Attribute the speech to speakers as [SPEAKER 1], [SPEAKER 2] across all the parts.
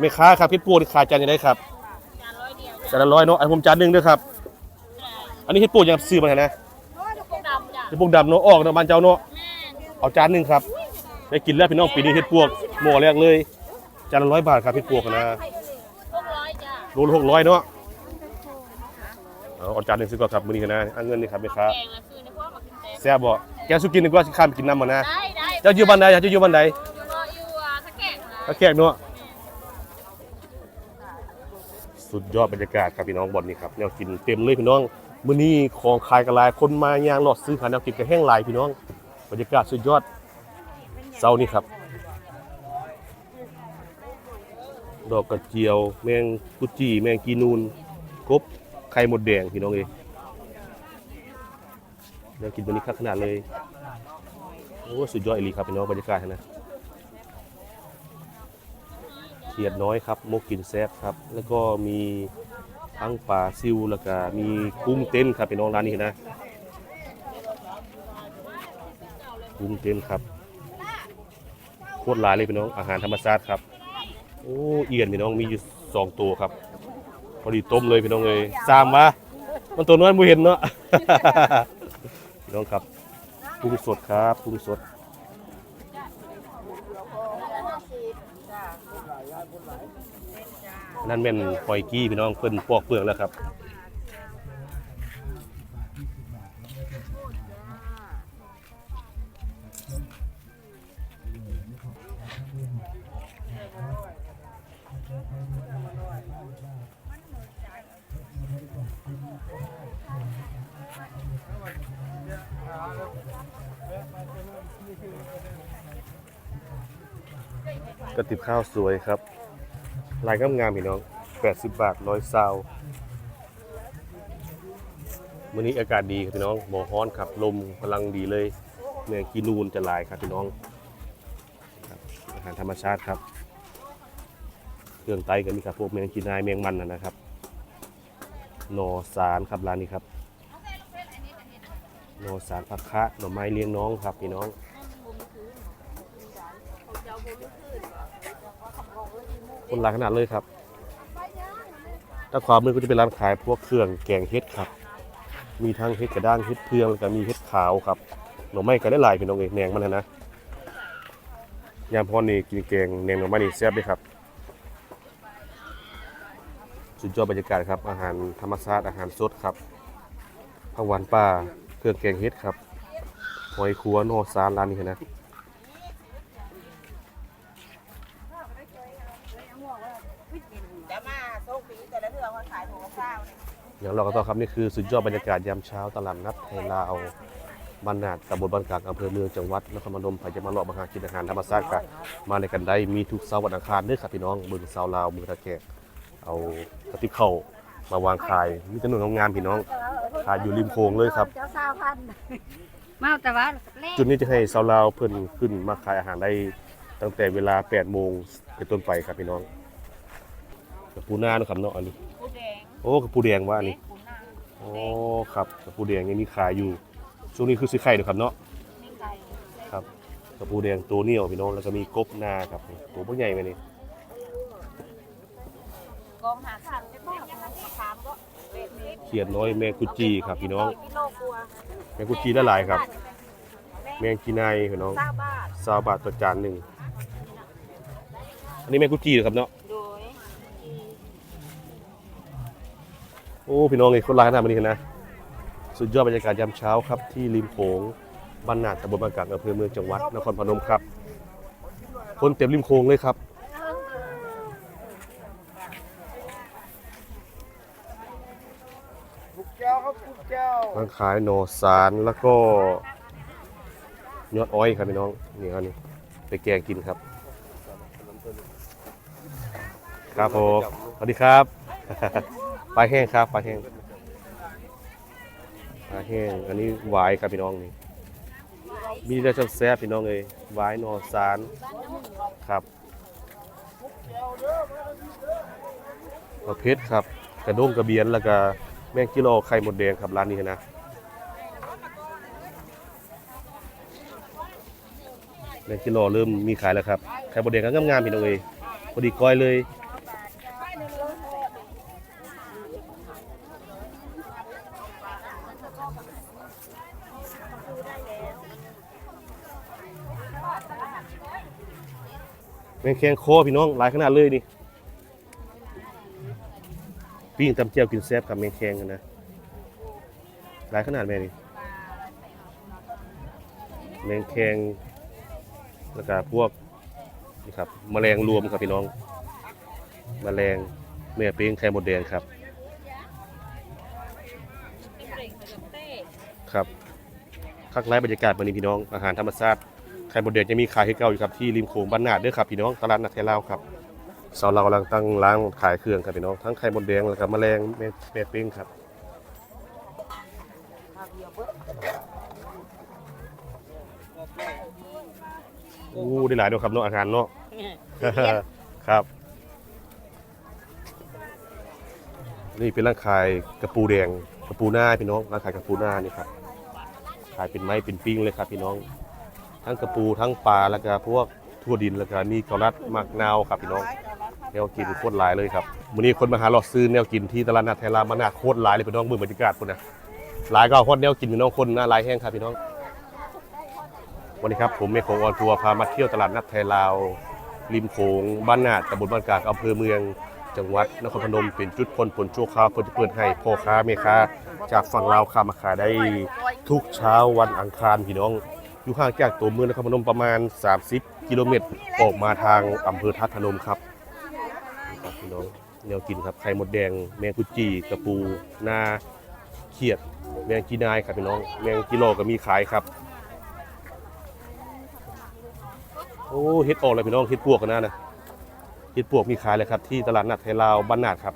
[SPEAKER 1] ไม่ค้าครับเฮ็ดปวกนี่ขายจานยังไงครับ
[SPEAKER 2] จานร้อยเดียว
[SPEAKER 1] จานละร้อยเนาะอันผมจานหนึงด้วยครับ อันนี้เฮ็ดปวกยังซื้อมาไหนนะ
[SPEAKER 2] พวกดำจ้ะ
[SPEAKER 1] เฮ็ดปวกดำเนาะออกเนาะบ้านเจ้าเนาะ
[SPEAKER 2] แม่น
[SPEAKER 1] เอาจานหนึงครับได้กินแล้วพี่น้องปีนี้เฮ็ดปวกหม้อแรกเลยจานละร้อยบาทครับเฮ็ดปวกนะ
[SPEAKER 2] พวกร้อยจ้ะ
[SPEAKER 1] โลละหกร้อยเนาะเอาเอาจานหนึงซื้อก่อนครับมื้อนี้นะเอาเงินนี่ครับแม่ค้า
[SPEAKER 2] แกงละคือในพวกมากินเต็ม
[SPEAKER 1] แซ่บบ่แกสุกินดีกว่าสิข้ามไปกินน้ำมานะ
[SPEAKER 2] ได้ได้
[SPEAKER 1] เจ้าอยู่บ้านใดเจ้าอยู่บ้านใด
[SPEAKER 2] อยู่รออยู่อะถ้าแกงนะ
[SPEAKER 1] ตะแกกเนาะ สุดยอดบรรยากาศครับพี่น้องบ่อนนี่ครับแนวกินเต็มเลยพี่น้องมื้อนี้ของขายกันหลายคนมายางหลอดซื้อหาแนวกินกันแห้งหลายพี่น้องบรรยากาศสุดยอดเช้านี้ครับ ดอกกระเจียว แมงกุจีแมงกีนูนกบไข่หมดแดงพี่น้องเอ้ยแนวกินตัวนี้คักขนาดเลยโอ้สุดยอดอีลีครับพี่น้องบรรยากาศนะ เขียดน้อยครับมกกินแซบครับ แล้วก็มีทั้งปลาซิวแล้วก็มีกุ้งเต้นครับพี่น้องร้านนี้นะกุ้งเต้นครับโคตรหลายเลยพี่น้องอาหารธรรมชาติครับโอ้เอียนพี่น้องมีอยู่สองตัวครับ พอดีต้มเลยพี่น้องเลยสามวะมันตัวน้อยมูเห็นเนาะน้องครับกุ้งสดครับกุ้งสด นั่นเป็นหอยกี้พี่น้องเพิ่นปอกเปลือกแล้วครับกระติบข้าวสวยครับ ลายงามงามพี่น้อง80บาทร้อยซาวมื้อนี้อากาศดีครับพี่น้องหมอฮ้อนครับลมกำลังดีเลยเมืองกีนูนจะลายครับพี่น้องอาหารธรรมชาติครับ เครื่องไตก็มีครับพวกแมงกีนายแมงมันนะนะครับหนอสารครับร้านนี้ครับหนอสารผักคะหน่อไม้เลี้ยงน้องครับพี่น้อง คนหลายขนาดเลยครับถ้าความือก็จะเป็นร้านขายพวกเครื่องแกงเฮ็ดครับ มีทั้งเฮ็ดกระด้างเฮ็ดเพืองแล้วก็มีเฮ็ดขาวครับหน่อไม้ก็ได้หลายเป็นน้องเอกแหนงมันนะยามพอนี่กินแกงแหนงหน่อไม้นี่แซ่บเลยครับสุดยอดบรรยากาศครับ อาหารธรรมชาติอาหารสดครับผักหวานป่าเครื่องแกงเฮ็ดครับหอยคัวโนซานร้านนี้นะ
[SPEAKER 3] จะมาโชคดีแต่ละเรื่องเขาขายหมูกับข้าวเนี่ย
[SPEAKER 1] อย่างเราก็ต้องครับนี่คือสุดยอดบรรยากาศยามเช้าตลาดนัดไทยลาวบ้านนาดตำบลบ้านกลางอำเภอเมืองจังหวัดนครพนมใครจะมาเลาะมาหากินอาหารธรรมชาติก็มาในกันได้มีทุกเสาร์วันอังคารเด้อครับพี่น้องมือเสาร์ลาวมือตะแกกเอากระติบเข้าวมาวางขายมีจำนวนงามๆพี่น้องขายอยู่ริมโค้งเลยครับ
[SPEAKER 3] เจ้าสาวพัน
[SPEAKER 2] มาแต่ว่าเลข
[SPEAKER 1] จุดนี้จะให้เสาร์ลาวเพิ่นขึ้นมาขายอาหารได้ตั้งแต่เวลา8โมงเป็นต้นไปครับพี่น้องกับ ปูนาเนาะครับเนาะอันนี้
[SPEAKER 2] ปูแดง
[SPEAKER 1] โอ้กับปูแดงว่าอันนี้
[SPEAKER 2] ปูนา
[SPEAKER 1] โอ้ครับกับปูแดงยังมีขายอยู่ ช่วงนี้คือซื้อไข่เด้อครับเนาะ
[SPEAKER 2] ไม่ไก่
[SPEAKER 1] ครับกับปูแดงตัวเหนียวพี่น้องแล้วก็มีกบนาครับตัวบ่ใหญ่ไปนี่
[SPEAKER 2] กองหาขันจะต้องหาขามก็เบ็ดเม็ด
[SPEAKER 1] เขียดน้อยแมงกุจีครับพี่น้อง
[SPEAKER 2] กิโลกลัว
[SPEAKER 1] แมงกุจีละหลายครับ แมงกีนายพี่น้อง
[SPEAKER 2] เก้าบาท
[SPEAKER 1] ซาบาทต่อจานหนึ่งอันนี้แมงกุจีเหรอครับเนาะ
[SPEAKER 2] โอ้
[SPEAKER 1] พี่น้องไอ้คนร้ายขนาดนี้นะ สุดยอดบรรยากาศยามเช้าครับ ที่ริมโขงบ้านนาดตำบลบางกลางอำเภอเมืองจังหวัดนครพนมครับ คนเต็มริมโขงเลยครับ
[SPEAKER 3] ร้า
[SPEAKER 1] นขายหนอสารแล้วก็ยอดอ้อยครับพี่น้องนี่ครับนี่ไปแกงกินครับ ครับผมสวัสดีครับ ลาแห้งครับปลาแห้งปลาแห้งอันนี้หวายครับพี่น้องนี่มีแต่แซ่บพี่น้องเลยหวายนอสารครับประเภทครับ กระด้งกระเบียนแล้วก็แมงกิโลไข่หมดแดงครับร้านนี้นะแมงกิโลเริ่มมีขายแล้วครับไข่หมดแดงก็งามๆพี่น้องเอ้ยพอดีก้อยเลย แมงแคงโคพี่น้องหลายขนาดเลยนี่ปิ้งตำเจียวกินแซ่บกับแมงแคงกันนะหลายขนาดแม่นี่แมงแคงแล้วก็พวกนี่ครับแมลงรวมครับพี่น้อง แมลงแม่ปิ้งไข่มดแดงครับ ครับคักไร้บรรยากาศวันนี้พี่น้องอาหารธรรมชาติ ไข่มดแดงจะมีขายให้เก่าอยู่ครับที่ริมโขงบ้านนาดเด้อครับพี่น้องตลาดนัดไทยลาวครับสาวเรากำลังตั้งร้านขายเครื่องครับพี่น้องทั้งไข่มดแดงแล้วก็แมลงแม่แม่ปิ้งครับอู้ได้หลายเด้วยครับเนาะอาหารเนาะครับ นี่เป็นร้านขายกระปูแดงกระปูหน้าพี่น้องร้านขายกระปูหน้านี่ครับขายเป็นไม้เป็นปิ้งเลยครับพี่น้อง ทั้งกระปูทั้งปลาแล้วก็พวกทั่วดินแล้วก็นี่เกาลัดมักนาวครับพี่น้องแนวกินโคตรหลายเลยครับวันนี้คนมาหาเราซื้อแนวกินที่ตลาดนัดไทยรามานาโคตรหลายเลยพี่น้องมือบรรยากาศคนนะหลายก็ฮอดแนวกินพี่น้องคนหน้าหลายแห้งครับพี่น้อง วันนี้ครับผมเมฆของออนทัวร์พามาเที่ยวตลาดนัดไทยลาวริมโขงบ้านนาดตำบลบ้านกากอำเภอเมืองจังหวัดนครพนมเป็นจุดพลผลชั่วคราวเพื่อจะเปิดให้พ่อค้าแม่ค้าจากฝั่งลาวข้ามาขายได้ทุกเช้าวันอังคารพี่น้อง อยู่ห่างจากตัวเมืองนครพนมประมาณ 30 กิโลเมตร ออกมาทางอำเภอทัดพนมครับพี่น้องแนวกินครับไข่หมดแดง แมงกุจีกระปู นาเขียด แมงจีนายครับพี่น้อง แมงกิโลก็มีขายครับ โอ้เฮ็ดออกเลยพี่น้องเฮ็ดปวกกันนะนะเฮ็ดปวกมีขายเลยครับ ที่ตลาดนัดไทยลาวบ้านนาดครับ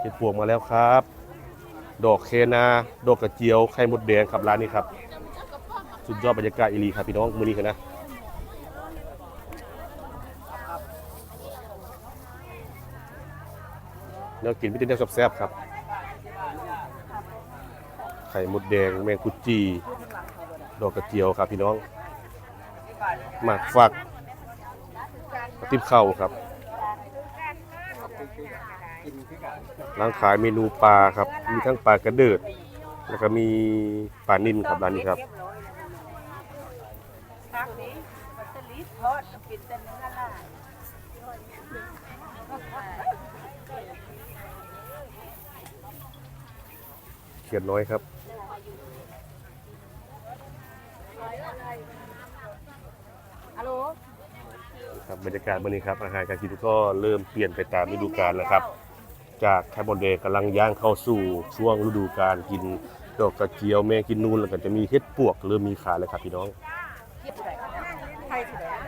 [SPEAKER 1] เฮ็ดปวกมาแล้วครับ ดอกเคนา ดอกกระเจียว ไข่หมดแดงครับร้านนี้ครับ สุดยอดบรรยากาศอีหลีครับพี่น้องมื้อนี้กันนะแนวกินพี่เต้นแซ่บๆครับ ไข่มดแดงแมงกุจี ดอกกระเจียวครับพี่น้อง หมากฝักติบข้าครับร้านขายเมนูปลาครับ มีทั้งปลากระเดิด แล้วก็มีปลานิ่นครับร้านนี้ครับ
[SPEAKER 3] พักนี้มันจะลิสทอดกินแต่เนื้อละ
[SPEAKER 1] เขียดน้อยครับ
[SPEAKER 2] ฮัลโหล
[SPEAKER 1] ครับบรรยากาศวันนี้ครับอาหารการกินก็เริ่มเปลี่ยนไปตามฤดูกาลแล้วครับ จากไข่บดแดงกำลังย่างเข้าสู่ช่วงฤดูกาลกินดอกกระเจียวแมงกินนูนแล้วก็จะมีเห็ดปวกเริ่มมีขายแล้วครับพี่น้อง
[SPEAKER 3] ไทยสุดแล้ว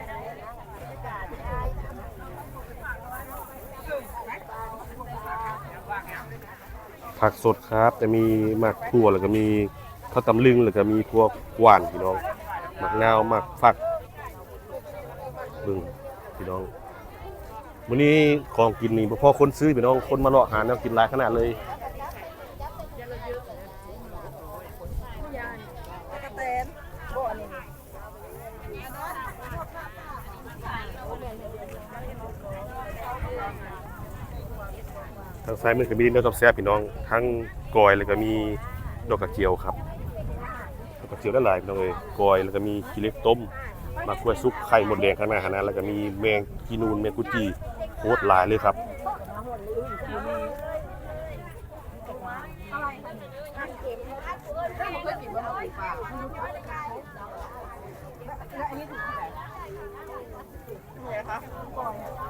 [SPEAKER 1] ผักสดครับจะมีหมักถั่วแล้วก็มีข้าวตำลึงแล้วก็มีพวกหวานพี่น้องหมักนาวหมักฝักบึงพี่น้องวันนี้ของกินนี่บ่พอคนซื้อพี่น้องคนมาเลาะหาแนวกินหลายขนาดเลย
[SPEAKER 3] กระเตนบ่อันนี้
[SPEAKER 1] ทางซ้ายมือก็มีเนื้อตับแซ่บพี่น้องทั้งกอยแล้วก็มีดอกกระเจียวครับดอกกระเจียวด้หลายพี่น้องเลยกอยแล้วก็มีขี้เล็กต้มมากล้วยซุปไข่หมดแดงข้างหน้าขนาดแล้วก็มีแมงกีนูนแมงกุจีโคตรหลายเลยครับ
[SPEAKER 3] เนี่ยครับก่อนขาดรุ่นครับ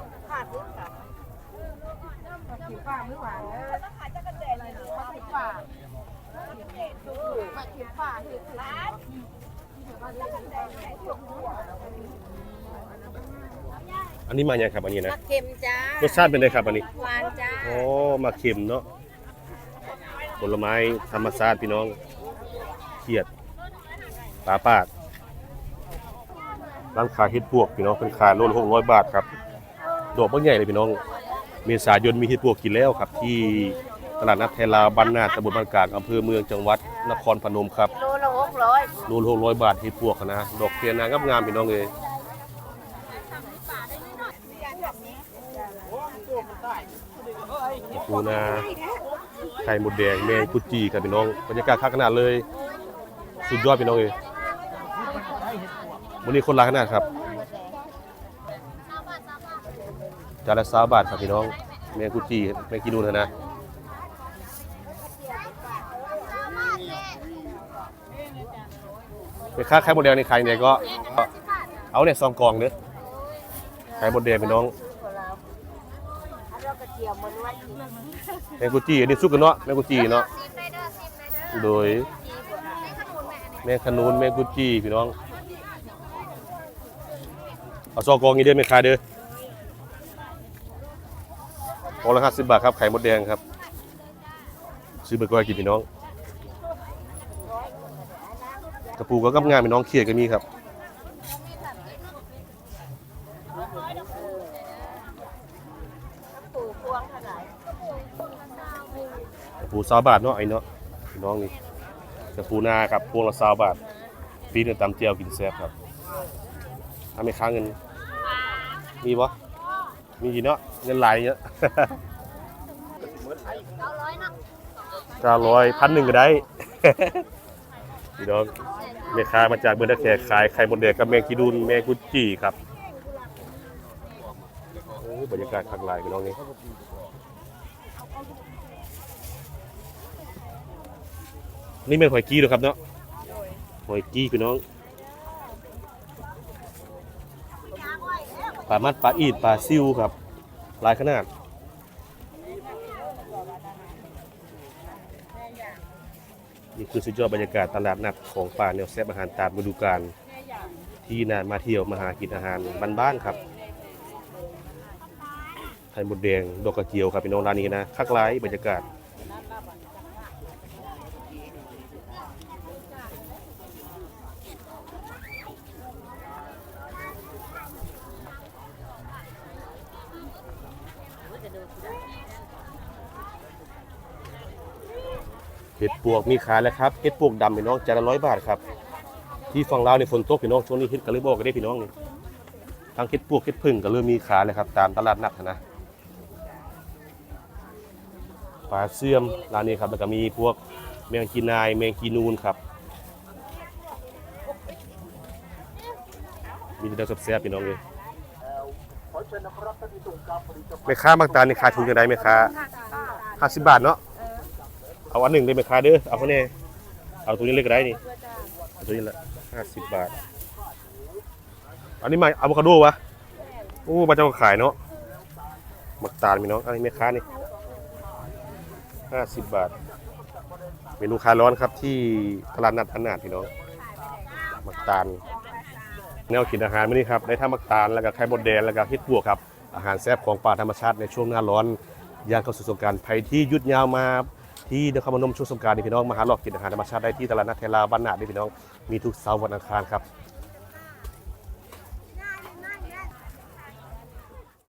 [SPEAKER 3] ผิวฟ้ามือหวานเลยขาดจะกระเตนเลยนะผิวฟ้าผิวฟ้าผิวฟ้า
[SPEAKER 1] อันนี้มาอย่างครับอันนี้นะ
[SPEAKER 2] มักเค็มจ้าร
[SPEAKER 1] สชาติเป็นไงครับอันนี้
[SPEAKER 2] หวานจ้า
[SPEAKER 1] โอ้มาเค็มเนาะผลไม้ธรรมชาติพี่น้องเขียดปลาปาดร้านขายเห็ดพวกพี่น้องเป็นขายโลละหกร้อยบาทครับดอกบางใหญ่เลยพี่น้อง เมษายนมีเห็ดพวกกินแล้วครับ ที่ตลาดนัดไทยลาวบ้านนาตำบลบ้านกลางอำเภอเมืองจังหวัดนครพนมครับ
[SPEAKER 2] โลละหกร้อย
[SPEAKER 1] โลละหกร้อยบาทเห็ดพวกนะดอกเทียนนางงามๆพี่น้องเลยปูนาไข่หมดแดงแมงกุจีครับพี่น้องบรรยากาศคักขนาดเลย สุดยอดพี่น้องเลยวันนี้คนหลายขนาดครับ จานละสาบาทครับพี่น้องแมงกุจีแมงกินูนนะไปค้าไข่มดแดงในใครเนี่ยก็ เอาเนี่ยซองกองเด้อไข่มดแดงพี่น้อง
[SPEAKER 3] อันเรากระเทียมมันไว้ที่
[SPEAKER 1] แมงกุจีอันนี้สุกกันเนาะแมงกุจีเนาะ
[SPEAKER 2] เดอร์ซิมไรเดอร์
[SPEAKER 1] โดย
[SPEAKER 2] ไม่ขนุนแม่อันนี้
[SPEAKER 1] แมงขนุนแมงกุจีพี่น้องเอาซองกองนี้เด้อไม่ขายเด้อ กองละห้าสิบบาทครับไข่มดแดงครับ ซื้อไปก็ให้กินพี่น้อง กระปูก็กำงานพี่น้องเขียดก็มีครับกระปูสาบาทเนาะไอ้เนาะพี่น้องนี่กระปูนาครับพวงละสาบาทปีนึงตำเจียวกินแซ่บครับทำไม่ค้างเงินมีปะมีกี่เนาะ เงินหลายเยอะ
[SPEAKER 2] เอาร้อยเนาะ
[SPEAKER 1] เก้าร้อยพันหนึ่งก็ได้พี่น้องแม่ค้ามาจากเมืองตะแคขายไข่มดแดงกับแมงกีดูนแมงกุจีครับโอ้บรรยากาศข้างลายพี่น้องนี่นี่เป็นหอยกี้เหรอครับเนาะหอยกี้พี่น้องปลามัดปลาอีดปลาซิวครับห ลายขนาดนี่คือสุดยอดบรรยากาศตลาดนัดของป่าแนวแซ่บอาหารตามฤดูกาลที่น่ามาเที่ยวมาหากินอาหารบ้านๆครับไข่มดแดงดอกกระเจียวครับพี่น้องร้านนี้นะคักไล้ายบรรยากาศ เห็ดปวกมีขายแล้วครับเห็ดปวกดำพี่น้องจานละร้อยบาทครับ ที่ฝั่งลาวในฝนตกพี่น้องช่วงนี้เห็ดกระเลือบอกกันได้พี่น้องนี่ทั้งเห็ดปวกเห็ดพึ่งก็เริ่มมีขายเลยครับ ตามตลาดนัดนะปลาเสื่อมร้านนี้ครับแล้วก็มีพวกแมงกีนายแมงกีนูนครับ มีแต่เรื่องแซ่บๆพี่น้องเลย แม่ค้าบางตานี่ขายถุงจะได้ไหมค้าห้าสิบบาทเนาะเอาอันหนึ่งได้ไหมค้าเด้อเอาเขาเนี่ยเอาตัวนี้เลยก็ได้นี่เอาตัวนี้ละห้าสิบบาท อันนี้มาอะโวคาโดวะโอ้มาจะมาขายเนาะมักตาลพี่น้องอันนี้แม่ค้านี่ห้าสิบบาทเมนูคาร้อนครับที่ตลาดนัดอันาดพี่น้องมักตาล แนวกินอาหารมื้อนี้ครับได้ทั้งมักตาลแล้วก็ไข่บดแดงแล้วก็เฮ็ดบวกครับอาหารแซ่บของป่าธรรมชาติในช่วงหน้าร้อนย่างเข้าสู่สงการภัยที่ยุดยาวมาที่นครพนมช่วงสงการนี่พี่น้องมาหาลอกกินอาหารธรรมชาติได้ที่ตลาดนัดเทลาบ้านนาได้พี่น้องมีทุกเสาร์วันอังคารครับ